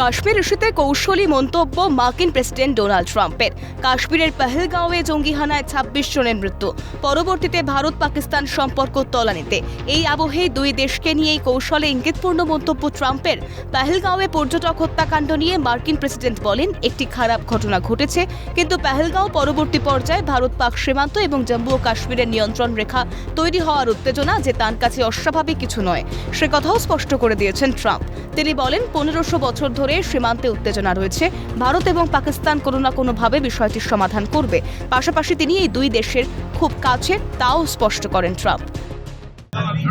কাশ্মীর ইস্যুতে কৌশলী মন্তব্য মার্কিন প্রেসিডেন্ট ডোনাল্ড ট্রাম্পের। কাশ্মীরের পহেলগাঁওয়ে জঙ্গি হানায় ছাব্বিশ জনের মৃত্যু। পরবর্তীতে ভারত পাকিস্তান সম্পর্ক তলানিতে। এই আবহে দুই দেশকে নিয়েই কৌশলে ইঙ্গিতপূর্ণ মন্তব্য ট্রাম্পের। পহেলগাঁওয়ে পর্যটক হত্যাকাণ্ড নিয়ে মার্কিন প্রেসিডেন্ট বলেন, একটি খারাপ ঘটনা ঘটেছে। কিন্তু পহেলগাঁও পরবর্তী পর্যায়ে ভারত পাক সীমান্ত এবং জম্মু ও কাশ্মীরের নিয়ন্ত্রণ রেখা তৈরি হওয়ার উত্তেজনা যে তার কাছে অস্বাভাবিক কিছু নয়। সে কথাও স্পষ্ট করে দিয়েছেন ট্রাম্প। তিনি বলেন, পনেরোশো বছর ধরে সীমান্তে উত্তেজনা রয়েছে ভারত এবং পাকিস্তান কোনো না কোনোভাবে বিষয়টির সমাধান করবে পাশাপাশি তিনি এই দুই দেশের খুব কাছে তাও স্পষ্ট করেন Trump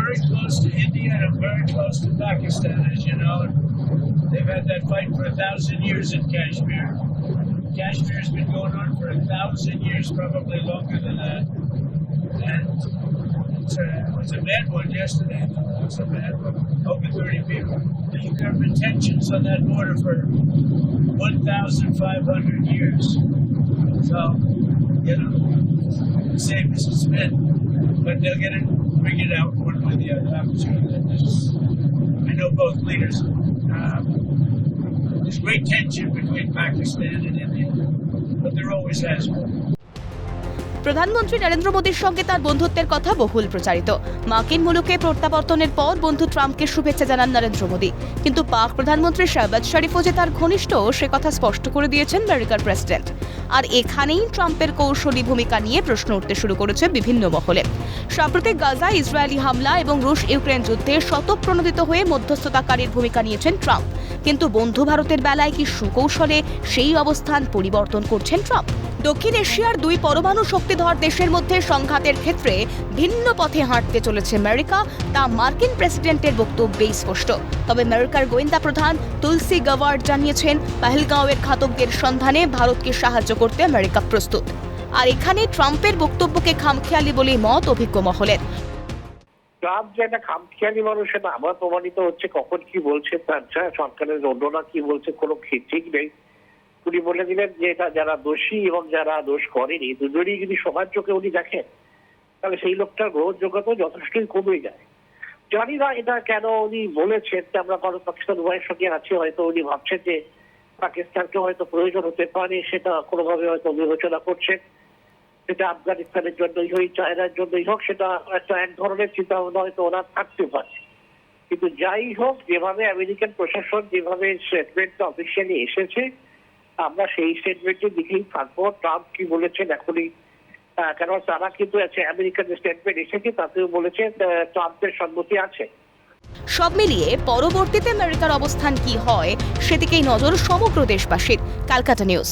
very close to India and I'm very close to Pakistan, as you know. And they've had that fight for a thousand years in Kashmir. Kashmir's been going on for a thousand years, probably longer than that. And it's a, was a bad one yesterday. It was a bad one. Over 30 people. There's government tensions on that border for 1,500 years. So, you know, same as it's been. But they'll get it figured out one way or the other. That I know both leaders. Um, there's great tension between Pakistan and India, but there always has been. প্রধানমন্ত্রী নরেন্দ্র মোদীর সঙ্গে তার বন্ধুত্বের কথা বহুল প্রচারিত। মার্কিন মুলুকে প্রত্যাবর্তনের পর বন্ধু ট্রাম্পকে শুভেচ্ছা জানান নরেন্দ্র মোদী। কিন্তু পাক প্রধানমন্ত্রী শাহবাজ শরীফও যে তার ঘনিষ্ঠ সে কথা স্পষ্ট করে দিয়েছেন আমেরিকার প্রেসিডেন্ট। আর এখানেই ট্রাম্পের কৌশলী ভূমিকা নিয়ে প্রশ্ন উঠতে শুরু করেছে বিভিন্ন মহলে। সাম্প্রতিক গাজা ইসরায়েলি হামলা এবং রুশ ইউক্রেন যুদ্ধে শতপ্রণোদিত হয়ে মধ্যস্থতাকারীর ভূমিকা নিয়েছেন ট্রাম্প। কিন্তু বন্ধু ভারতের বেলায় কি সুকৌশলে সেই অবস্থান পরিবর্তন করছেন ট্রাম্প? দক্ষিণ এশিয়ার দুই পরমাণু শক্তিধর দেশের মধ্যে সংঘাতের ক্ষেত্রে ভিন্ন পথে হাঁটতে চলেছে আমেরিকা, তা মার্কিন প্রেসিডেন্টের বক্তব্যেই স্পষ্ট। তবে আমেরিকার গোয়েন্দা প্রধান তুলসি গাওয়ার্ড জানিয়েছেন, পাহেলগাঁওয়ের ঘাতকদের সন্ধানে ভারতকে সাহায্য করতে আমেরিকা প্রস্তুত। আর এখানে ট্রাম্পের বক্তব্যকে খামখেয়ালি বলেই মত অভিজ্ঞ মহলের। ট্রাম্প যে একটা খামখেয়ালি মানুষ, সেটা আবার প্রমাণিত হচ্ছে কখন কি বলছে, তার সরকারের অন্যরা কি বলছে, কোনো ঠিক নেই। উনি বলে দিলেন যে এটা যারা দোষী এবং যারা দোষ করেনি, দুজনই যদি সমান চোখে উনি দেখেন, তাহলে সেই লোকটার গ্রহণযোগ্যতা যথেষ্টই কমে যায়। জানি না এটা কেন উনি বলেছেন যে আমরা ভারত পাকিস্তান উভয়ের সঙ্গে আছি, হয়তো উনি ভাবছেন যে পাকিস্তানকে হয়তো প্রয়োজন হতে পারে, সেটা কোনোভাবে হয়তো বিবেচনা করছেন। সেটা আফগানিস্তানের জন্যই হোক, চায়নার জন্যই হোক, সেটা একটা এক ধরনের চিন্তা ভাবনা হয়তো ওনার থাকতে পারে। কিন্তু যাই হোক, যেভাবে আমেরিকান প্রশাসন, যেভাবে স্টেটমেন্টটা অফিসিয়ালি এসেছে আমরা সেই স্টেটমেন্টে দিকেই থাকব। ট্রাম্প কি বলেছেন এখনই কেন তারা কিন্তু আছে যে স্টেটমেন্ট এসেছে, তাতেও বলেছে ট্রাম্পের সম্মতি আছে। সব মিলিয়ে পরবর্তীতে আমেরিকার অবস্থান কি হয়, সেদিকেই নজর সমগ্র দেশবাসীর। Calcutta news.